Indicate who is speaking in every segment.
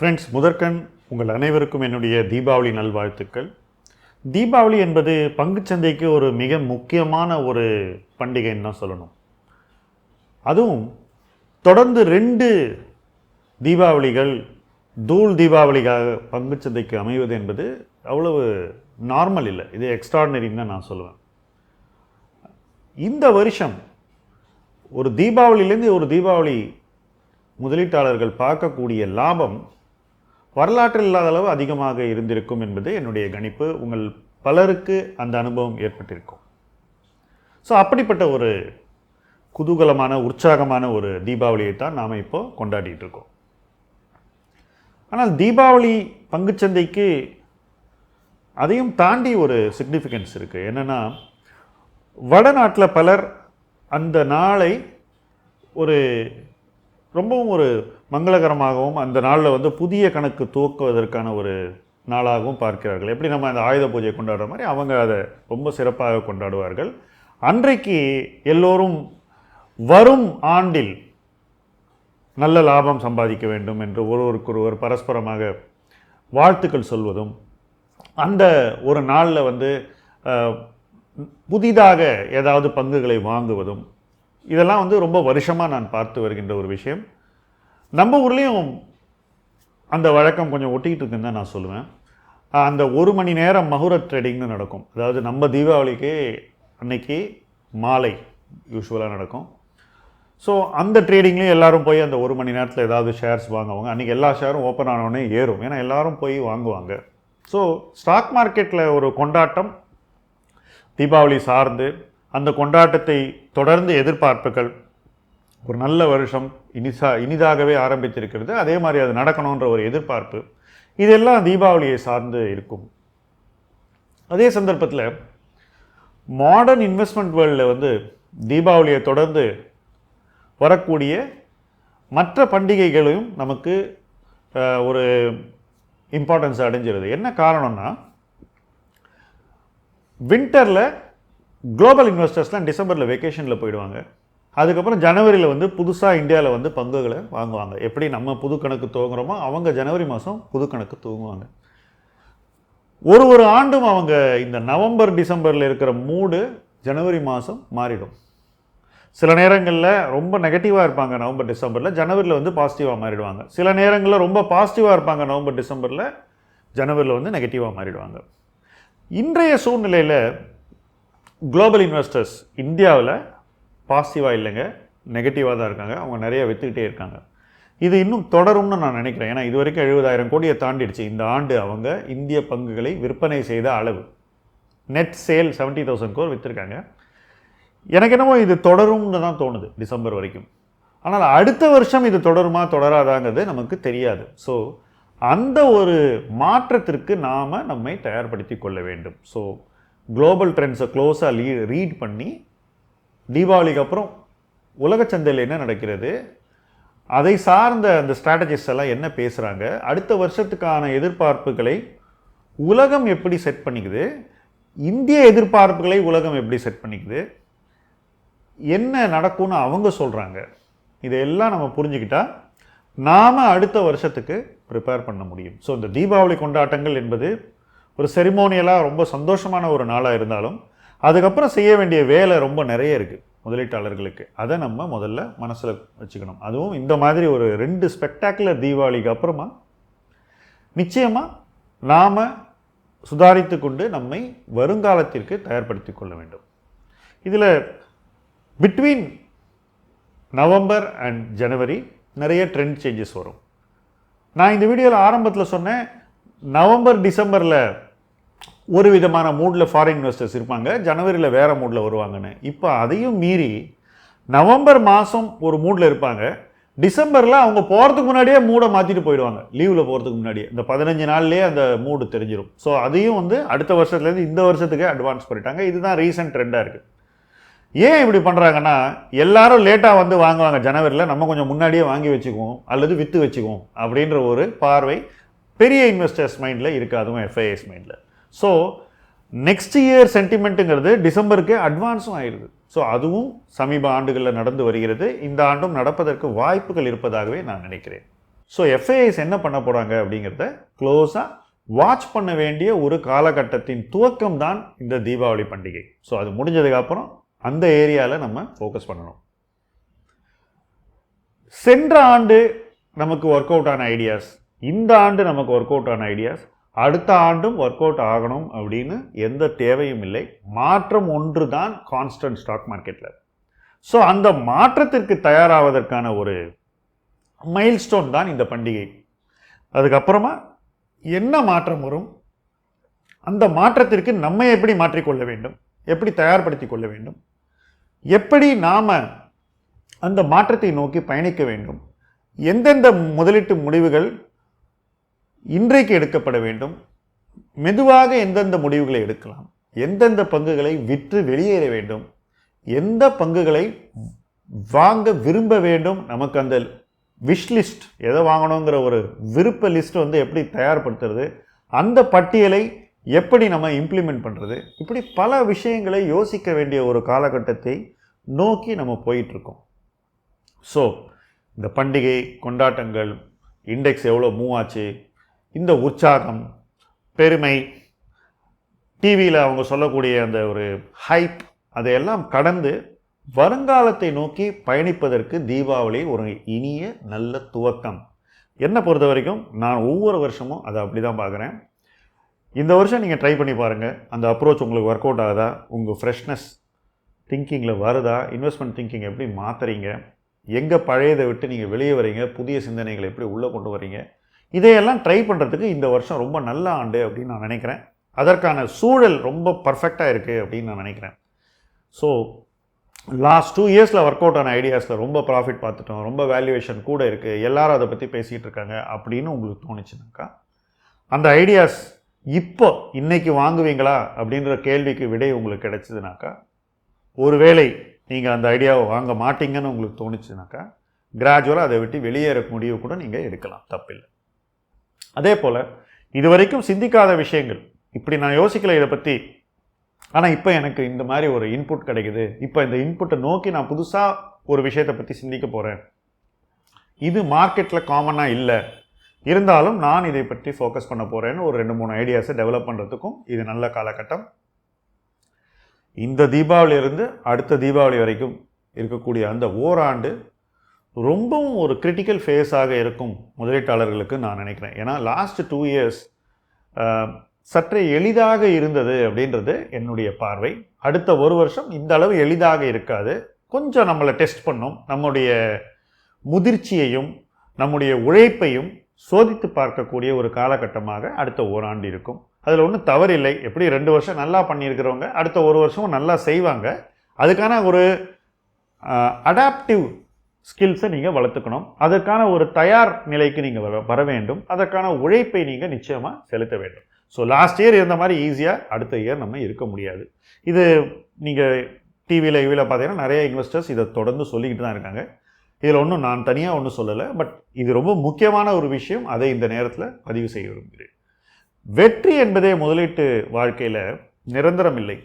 Speaker 1: Friends முதற்கண் உங்கள் அனைவருக்கும் என்னுடைய தீபாவளி நல்வாழ்த்துக்கள். தீபாவளி என்பது பங்குச்சந்தைக்கு ஒரு மிக முக்கியமான ஒரு பண்டிகைன்னு தான் சொல்லணும். அதுவும் தொடர்ந்து ரெண்டு தீபாவளிகள் தூள் தீபாவளிக்காக பங்குச்சந்தைக்கு அமைவது என்பது அவ்வளவு நார்மல் இல்லை. இது எக்ஸ்ட்ராடினரின்னு தான் நான் சொல்லுவேன். இந்த வருஷம் ஒரு தீபாவளியிலேருந்து ஒரு தீபாவளி முதலீட்டாளர்கள் பார்க்கக்கூடிய லாபம் வரலாற்றில் இல்லாத அளவு அதிகமாக இருந்திருக்கும் என்பது என்னுடைய கணிப்பு. உங்கள் பலருக்கு அந்த அனுபவம் ஏற்பட்டிருக்கும். ஸோ அப்படிப்பட்ட ஒரு குதூகலமான உற்சாகமான ஒரு தீபாவளியை தான் நாம் இப்போது கொண்டாடிட்டு இருக்கோம். ஆனால் தீபாவளி பங்குச்சந்தைக்கு அதையும் தாண்டி ஒரு சிக்னிஃபிகன்ஸ் இருக்குது என்னென்னா வடநாட்டில் பலர் அந்த நாளை ஒரு ரொம்பவும் ஒரு மங்களகரமாகவும் அந்த நாளில் வந்து புதிய கணக்கு துவக்குவதற்கான ஒரு நாளாகவும் பார்க்கிறார்கள். எப்படி நம்ம அந்த ஆயுத பூஜை கொண்டாடுற மாதிரி அவங்க அதை ரொம்ப சிறப்பாக கொண்டாடுவார்கள். அன்றைக்கு எல்லோரும் வரும் ஆண்டில் நல்ல லாபம் சம்பாதிக்க வேண்டும் என்று ஒருவருக்கொருவர் பரஸ்பரமாக வாழ்த்துக்கள் சொல்வதும் அந்த ஒரு நாளில் வந்து புதிதாக ஏதாவது பங்குகளை வாங்குவதும் இதெல்லாம் வந்து ரொம்ப வருஷமாக நான் பார்த்து வருகின்ற ஒரு விஷயம். நம்ம ஊர்லேயும் அந்த வழக்கம் கொஞ்சம் ஒட்டிக்கிட்டு இருக்குன்னு தான் நான் சொல்லுவேன். அந்த ஒரு மணி நேரம் மகுரத் ட்ரேடிங்னு நடக்கும். அதாவது நம்ம தீபாவளிக்கு அன்னைக்கு மாலை யூஸ்வலாக நடக்கும். ஸோ அந்த ட்ரேடிங்லேயும் எல்லாரும் போய் அந்த ஒரு மணி நேரத்தில் ஏதாவது ஷேர்ஸ் வாங்குவாங்க. அன்றைக்கி எல்லா ஷேரும் ஓப்பன் ஆனவுடனே ஏறும். ஏன்னா எல்லாரும் போய் வாங்குவாங்க. ஸோ ஸ்டாக் மார்க்கெட்டில் ஒரு கொண்டாட்டம் தீபாவளி சார்ந்து அந்த கொண்டாட்டத்தை தொடர்ந்து எதிர்பார்ப்புகள். ஒரு நல்ல வருஷம் இனிசா இனிதாகவே ஆரம்பித்திருக்கிறது. அதே மாதிரி அது நடக்கணுன்ற ஒரு எதிர்பார்ப்பு. இதெல்லாம் தீபாவளியை சார்ந்து இருக்கும். அதே சந்தர்ப்பத்தில் மாடர்ன் இன்வெஸ்ட்மெண்ட் வேர்ல்டில் வந்து தீபாவளியை தொடர்ந்து வரக்கூடிய மற்ற பண்டிகைகளையும் நமக்கு ஒரு இம்பார்ட்டன்ஸ் அடைஞ்சிருது. என்ன காரணம்னா வின்டரில் குளோபல் இன்வெஸ்டர்ஸ்லாம் டிசம்பரில் வெக்கேஷனில் போயிடுவாங்க. அதுக்கப்புறம் ஜனவரியில் வந்து புதுசாக இந்தியாவில் வந்து பங்குகளை வாங்குவாங்க. எப்படி நம்ம புது கணக்கு துவங்குறோமோ அவங்க ஜனவரி மாதம் புது கணக்கு துவங்குவாங்க. ஒரு ஒரு ஆண்டும் அவங்க இந்த நவம்பர் டிசம்பரில் இருக்கிற மூடு ஜனவரி மாதம் மாறிடும். சில நேரங்களில் ரொம்ப நெகட்டிவாக இருப்பாங்க நவம்பர் டிசம்பரில். ஜனவரியில் வந்து பாசிட்டிவாக மாறிடுவாங்க. சில நேரங்களில் ரொம்ப பாசிட்டிவாக இருப்பாங்க நவம்பர் டிசம்பரில். ஜனவரியில் வந்து நெகட்டிவாக மாறிடுவாங்க. இன்றைய சூழ்நிலையில் குளோபல் இன்வெஸ்டர்ஸ் இந்தியாவில் பாசிட்டிவாக இல்லைங்க நெகட்டிவாக தான் இருக்காங்க. அவங்க நிறைய விற்றுக்கிட்டே இருக்காங்க. இது இன்னும் தொடரும்னு நான் நினைக்கிறேன். ஏன்னா இது வரைக்கும் எழுபதாயிரம் கோடியை தாண்டிடுச்சு. இந்த ஆண்டு அவங்க இந்திய பங்குகளை விற்பனை செய்த அளவு. Net sale seventy thousand crore விற்றுருக்காங்க எனக்கு என்னமோ இது தொடரும்னு தான் தோணுது டிசம்பர் வரைக்கும். ஆனால் அடுத்த வருஷம் இது தொடருமா தொடராதாங்கிறது நமக்கு தெரியாது. ஸோ அந்த ஒரு மாற்றத்திற்கு நாம் நம்மை தயார்படுத்தி கொள்ள வேண்டும். ஸோ குளோபல் ட்ரெண்ட்ஸை க்ளோஸாக லீ ரீட் பண்ணி தீபாவளிக்கு அப்புறம் உலக சந்தையில் என்ன நடக்கிறது? அதை சார்ந்த அந்த ஸ்ட்ராட்டஜிஸ் எல்லாம் என்ன பேசுகிறாங்க அடுத்த வருஷத்துக்கான எதிர்பார்ப்புகளை உலகம் எப்படி செட் பண்ணிக்குது? இந்திய எதிர்பார்ப்புகளை உலகம் எப்படி செட் பண்ணிக்குது? என்ன நடக்கும்னு அவங்க சொல்கிறாங்க இதையெல்லாம் நம்ம புரிஞ்சுக்கிட்டால் நாம் அடுத்த வருஷத்துக்கு ப்ரிப்பேர் பண்ண முடியும். ஸோ இந்த தீபாவளி கொண்டாட்டங்கள் என்பது ஒரு செரிமோனியலாக ரொம்ப சந்தோஷமான ஒரு நாளாக இருந்தாலும் அதுக்கப்புறம் செய்ய வேண்டிய வேலை ரொம்ப நிறைய இருக்குது முதலீட்டாளர்களுக்கு. அதை நம்ம முதல்ல மனசில் வச்சுக்கணும். அதுவும் இந்த மாதிரி ஒரு ரெண்டு ஸ்பெக்டாக்குலர் தீபாவளிக்கு அப்புறமா நிச்சயமாக நாம் சுதாரித்து கொண்டு நம்மை வருங்காலத்திற்கு தயார்படுத்தி கொள்ள வேண்டும். இதில் பிட்வீன் நவம்பர் அண்ட் ஜனவரி நிறைய ட்ரெண்ட் சேஞ்சஸ் வரும். நான் இந்த வீடியோவில் ஆரம்பத்தில் சொன்னேன் நவம்பர் டிசம்பரில் ஒரு விதமான மூடில் ஃபாரின் இன்வெஸ்டர்ஸ் இருப்பாங்க. ஜனவரியில் வேறு மூடில் வருவாங்கன்னு. இப்போ அதையும் மீறி நவம்பர் மாதம் ஒரு மூடில் இருப்பாங்க. டிசம்பரில் அவங்க போகிறதுக்கு முன்னாடியே மூடை மாற்றிட்டு போயிடுவாங்க. லீவில் போகிறதுக்கு முன்னாடியே. இந்த பதினஞ்சு நாள்லேயே அந்த மூடு தெரிஞ்சிடும் ஸோ அதையும் வந்து அடுத்த வருஷத்துலேருந்து இந்த வருஷத்துக்கு அட்வான்ஸ் பண்ணிட்டாங்க. இதுதான் ரீசன்ட் ட்ரெண்டாக இருக்குது ஏன் இப்படி பண்ணுறாங்கன்னா எல்லாரும் லேட்டாக வந்து வாங்குவாங்க. ஜனவரியில் நம்ம கொஞ்சம் முன்னாடியே வாங்கி வச்சுக்குவோம். அல்லது விற்று வச்சுக்குவோம். அப்படின்ற ஒரு பார்வை பெரிய இன்வெஸ்டர்ஸ் மைண்டில் இருக்குது அதுவும் எஃப்ஐஎஸ் மைண்டில் ஸோ நெக்ஸ்ட் இயர் சென்டிமெண்ட்டுங்கிறது டிசம்பருக்கு அட்வான்ஸும் ஆயிடுது. ஸோ அதுவும் சமீப ஆண்டுகளில் நடந்து வருகிறது. இந்த ஆண்டும் நடப்பதற்கு வாய்ப்புகள் இருப்பதாகவே நான் நினைக்கிறேன். ஸோ எஃப்ஐஎஸ் என்ன பண்ண போகிறாங்க அப்படிங்கிறத க்ளோஸாக வாட்ச் பண்ண வேண்டிய ஒரு காலகட்டத்தின் துவக்கம் தான் இந்த தீபாவளி பண்டிகை. ஸோ அது முடிஞ்சதுக்கப்புறம் அந்த ஏரியாவில் நம்ம ஃபோக்கஸ் பண்ணணும். சென்ற ஆண்டு நமக்கு ஒர்க் அவுட் ஆன ஐடியாஸ் இந்த ஆண்டு நமக்கு ஒர்க் அவுட் ஆன ஐடியாஸ் அடுத்த ஆண்டும் ஒர்க் அவுட் ஆகணும் அப்படின்னு எந்த தேவையும் இல்லை. மாற்றம் ஒன்று தான் கான்ஸ்டன்ட் ஸ்டாக் மார்க்கெட்டில் ஸோ அந்த மாற்றத்திற்கு தயாராவதற்கான ஒரு மைல்ஸ்டோன் தான் இந்த பண்டிகை. அதுக்கப்புறமா என்ன மாற்றம் வரும்? அந்த மாற்றத்திற்கு நம்ம எப்படி மாற்றிக்கொள்ள வேண்டும்? எப்படி தயார்படுத்தி கொள்ள வேண்டும்? எப்படி நாம் அந்த மாற்றத்தை நோக்கி பயணிக்க வேண்டும்? எந்தெந்த முதலீட்டு முடிவுகள் இன்றைக்கு எடுக்கப்பட வேண்டும். மெதுவாக எந்தெந்த முடிவுகளை எடுக்கலாம். எந்தெந்த பங்குகளை விற்று வெளியேற வேண்டும். எந்த பங்குகளை வாங்க விரும்ப வேண்டும். நமக்கு அந்த விஷ் லிஸ்ட் எதை வாங்கணுங்கிற ஒரு விருப்ப லிஸ்ட் வந்து எப்படி தயார்படுத்துறது? அந்த பட்டியலை எப்படி நம்ம இம்ப்ளிமெண்ட் பண்ணுறது இப்படி பல விஷயங்களை யோசிக்க வேண்டிய ஒரு காலகட்டத்தை நோக்கி நம்ம போயிட்டுருக்கோம். ஸோ இந்த பண்டிகை கொண்டாட்டங்கள் இண்டெக்ஸ் எவ்வளோ மூவ் ஆச்சு இந்த உற்சாகம் பெருமை டிவியில் அவங்க சொல்லக்கூடிய அந்த ஒரு ஹைப் அதையெல்லாம் கடந்து வருங்காலத்தை நோக்கி பயணிப்பதற்கு தீபாவளி ஒரு இனிய நல்ல துவக்கம். என்னை பொறுத்த வரைக்கும் நான் ஒவ்வொரு வருஷமும் அதை அப்படி தான் பார்க்குறேன். இந்த வருஷம் நீங்கள் ட்ரை பண்ணி பாருங்கள் அந்த அப்ரோச் உங்களுக்கு ஒர்க் அவுட் ஆகுதா? உங்கள் ஃப்ரெஷ்னஸ் திங்கிங்கில் வருதா? இன்வெஸ்ட்மெண்ட் திங்கிங் எப்படி மாற்றுறீங்க எங்கே பழையதை விட்டு நீங்கள் வெளியே வரீங்க புதிய சிந்தனைகளை எப்படி உள்ளே கொண்டு வரீங்க இதையெல்லாம் ட்ரை பண்ணுறதுக்கு இந்த வருஷம் ரொம்ப நல்ல ஆண்டு அப்படின்னு நான் நினைக்கிறேன். அதற்கான சூழல் ரொம்ப பர்ஃபெக்டாக இருக்குது அப்படின்னு நான் நினைக்கிறேன். ஸோ லாஸ்ட் டூ இயர்ஸில் ஒர்க் அவுட் ஆன ஐடியாஸில் ரொம்ப ப்ராஃபிட் பார்த்துட்டோம். ரொம்ப வேல்யூவேஷன் கூட இருக்குது எல்லாரும் அதை பற்றி பேசிகிட்டு இருக்காங்க அப்படின்னு உங்களுக்கு தோணுச்சுனாக்கா அந்த ஐடியாஸ் இப்போ இன்றைக்கி வாங்குவீங்களா அப்படின்ற கேள்விக்கு விடை உங்களுக்கு கிடைச்சதுனாக்கா ஒருவேளை நீங்கள் அந்த ஐடியாவை வாங்க மாட்டீங்கன்னு உங்களுக்கு தோணுச்சுனாக்கா கிராஜுவலாக அதை விட்டு வெளியேற முடிவு கூட நீங்கள் எடுக்கலாம். தப்பில்லை. அதே போல் இது வரைக்கும் சிந்திக்காத விஷயங்கள். இப்படி நான் யோசிக்கல இதை பற்றி ஆனால் இப்போ எனக்கு இந்த மாதிரி ஒரு இன்புட் கிடைக்குது. இப்போ இந்த இன்புட்டை நோக்கி நான் புதுசாக ஒரு விஷயத்தை பற்றி சிந்திக்க போகிறேன் இது மார்க்கெட்டில் காமனாக இல்லை. இருந்தாலும் நான் இதை பற்றி ஃபோக்கஸ் பண்ண போகிறேன்னு ஒரு ரெண்டு மூணு ஐடியாஸை டெவலப் பண்ணுறதுக்கும் இது நல்ல காலகட்டம். இந்த தீபாவளியிலிருந்து அடுத்த தீபாவளி வரைக்கும் இருக்கக்கூடிய அந்த ஓராண்டு ரொம்பவும் ஒரு கிரிட்டிக்கல் ஃபேஸாக இருக்கும் முதலீட்டாளர்களுக்கு நான் நினைக்கிறேன். ஏன்னா லாஸ்ட் டூ இயர்ஸ் சற்றே எளிதாக இருந்தது அப்படின்றது என்னுடைய பார்வை. அடுத்த ஒரு வருஷம் இந்த அளவு எளிதாக இருக்காது. கொஞ்சம் நம்மளை டெஸ்ட் பண்ணும். நம்முடைய முதிர்ச்சியையும் நம்முடைய உழைப்பையும் சோதித்து பார்க்கக்கூடிய ஒரு காலகட்டமாக அடுத்த ஓராண்டு இருக்கும். அதில் ஒன்றும் தவறில்லை. எப்படி ரெண்டு வருஷம் நல்லா பண்ணியிருக்கிறவங்க அடுத்த ஒரு வருஷமும் நல்லா செய்வாங்க. அதுக்கான ஒரு அடாப்டிவ் ஸ்கில்ஸை நீங்கள் வளர்த்துக்கணும். அதற்கான ஒரு தயார் நிலைக்கு நீங்கள் வர வர வேண்டும். அதற்கான உழைப்பை நீங்கள் நிச்சயமாக செலுத்த வேண்டும். ஸோ லாஸ்ட் இயர் இருந்த மாதிரி ஈஸியாக அடுத்த இயர் நம்ம இருக்க முடியாது. இது நீங்கள் டிவியில் இவியில் பார்த்தீங்கன்னா நிறைய இன்வெஸ்டர்ஸ் இதை தொடர்ந்து சொல்லிக்கிட்டு தான் இருக்காங்க. இதில் ஒன்றும் நான் தனியாக ஒன்றும் சொல்லலை. பட் இது ரொம்ப முக்கியமான ஒரு விஷயம். அதை இந்த நேரத்தில் பதிவு செய்ய விரும்புகிறேன். வெற்றி என்பதே முதலீட்டு வாழ்க்கையில் நிரந்தரம் இல்லை.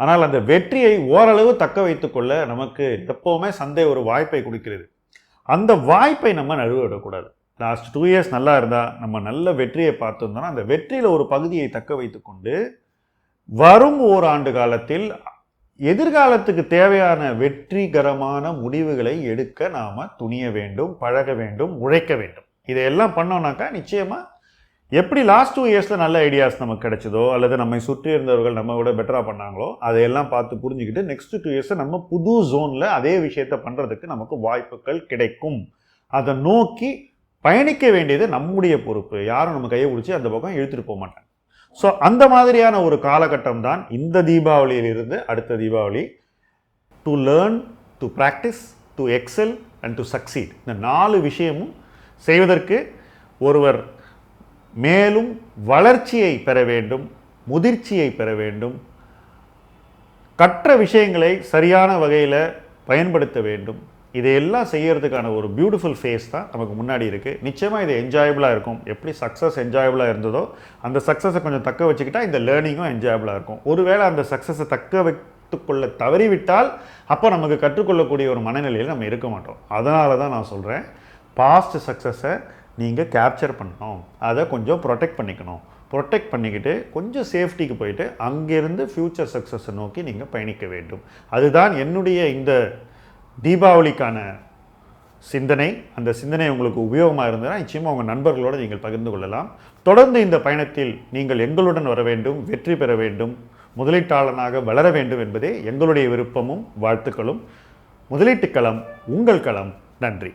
Speaker 1: ஆனால் அந்த வெற்றியை ஓரளவு தக்க வைத்துக்கொள்ள நமக்கு எப்போவுமே சந்தை ஒரு வாய்ப்பை கொடுக்கிறது. அந்த வாய்ப்பை நம்ம நழுவிடக்கூடாது. லாஸ்ட் டூ இயர்ஸ் நல்லா இருந்தால் நம்ம நல்ல வெற்றியை பார்த்துருந்தோம்னா அந்த வெற்றியில் ஒரு பகுதியை தக்க வைத்துக்கொண்டு வரும் ஓராண்டு காலத்தில் எதிர்காலத்துக்கு தேவையான வெற்றிகரமான முடிவுகளை எடுக்க நாம் துணிய வேண்டும் பழக வேண்டும் உழைக்க வேண்டும். இதையெல்லாம் பண்ணோம்னாக்கா நிச்சயமாக எப்படி லாஸ்ட் டூ இயர்ஸில் நல்ல ஐடியாஸ் நமக்கு கிடைச்சதோ அல்லது நம்மை சுற்றி இருந்தவர்கள் நம்ம விட பெட்டராக பண்ணாங்களோ அதையெல்லாம் பார்த்து புரிஞ்சுக்கிட்டு நெக்ஸ்ட் டூ இயர்ஸை நம்ம புது ஜோனில் அதே விஷயத்தை பண்ணுறதுக்கு நமக்கு வாய்ப்புகள் கிடைக்கும். அதை நோக்கி பயணிக்க வேண்டியது நம்முடைய பொறுப்பு. யாரும் நம்ம கையை பிடிச்சி அந்த பக்கம் இழுத்துட்டு போக மாட்டாங்க. ஸோ அந்த மாதிரியான ஒரு காலகட்டம் தான் இந்த தீபாவளியிலிருந்து அடுத்த Deepavali. To learn to practice to excel and to succeed இந்த நாலு விஷயமும் செய்வதற்கு ஒருவர் மேலும் வளர்ச்சியை பெற வேண்டும் முதிர்ச்சியை பெற வேண்டும் கற்ற விஷயங்களை சரியான வகையில் பயன்படுத்த வேண்டும். இதையெல்லாம் செய்கிறதுக்கான ஒரு பியூட்டிஃபுல் ஃபேஸ் தான் நமக்கு முன்னாடி இருக்குது நிச்சயமாக இது என்ஜாயபிளாக இருக்கும். எப்படி சக்ஸஸ் என்ஜாயபிளாக இருந்ததோ அந்த சக்ஸஸை கொஞ்சம் தக்க வச்சுக்கிட்டால் இந்த லேர்னிங்கும் என்ஜாயபிளாக இருக்கும். ஒருவேளை அந்த சக்ஸஸை தக்க வைத்துக்கொள்ள தவறிவிட்டால் அப்போ நமக்கு கற்றுக்கொள்ளக்கூடிய ஒரு மனநிலையில் நம்ம இருக்க மாட்டோம். அதனால தான் நான் சொல்கிறேன் பாஸ்ட் சக்ஸஸை நீங்கள் கேப்சர் பண்ணணும். அதை கொஞ்சம் ப்ரொடெக்ட் பண்ணிக்கணும். ப்ரொடெக்ட் பண்ணிக்கிட்டு கொஞ்சம் சேஃப்டிக்கு போயிட்டு அங்கேருந்து ஃப்யூச்சர் சக்ஸஸை நோக்கி நீங்கள் பயணிக்க வேண்டும். அதுதான் என்னுடைய இந்த தீபாவளிக்கான சிந்தனை. அந்த சிந்தனை உங்களுக்கு உபயோகமாக இருந்ததுன்னா நிச்சயமாக உங்கள் நண்பர்களோடு நீங்கள் பகிர்ந்து கொள்ளலாம். தொடர்ந்து இந்த பயணத்தில் நீங்கள் எங்களுடன் வர வேண்டும் வெற்றி பெற வேண்டும் முதலீட்டாளனாக வளர வேண்டும் என்பதே எங்களுடைய விருப்பமும் வாழ்த்துக்களும். முதலீட்டு களம் உங்கள் களம். நன்றி.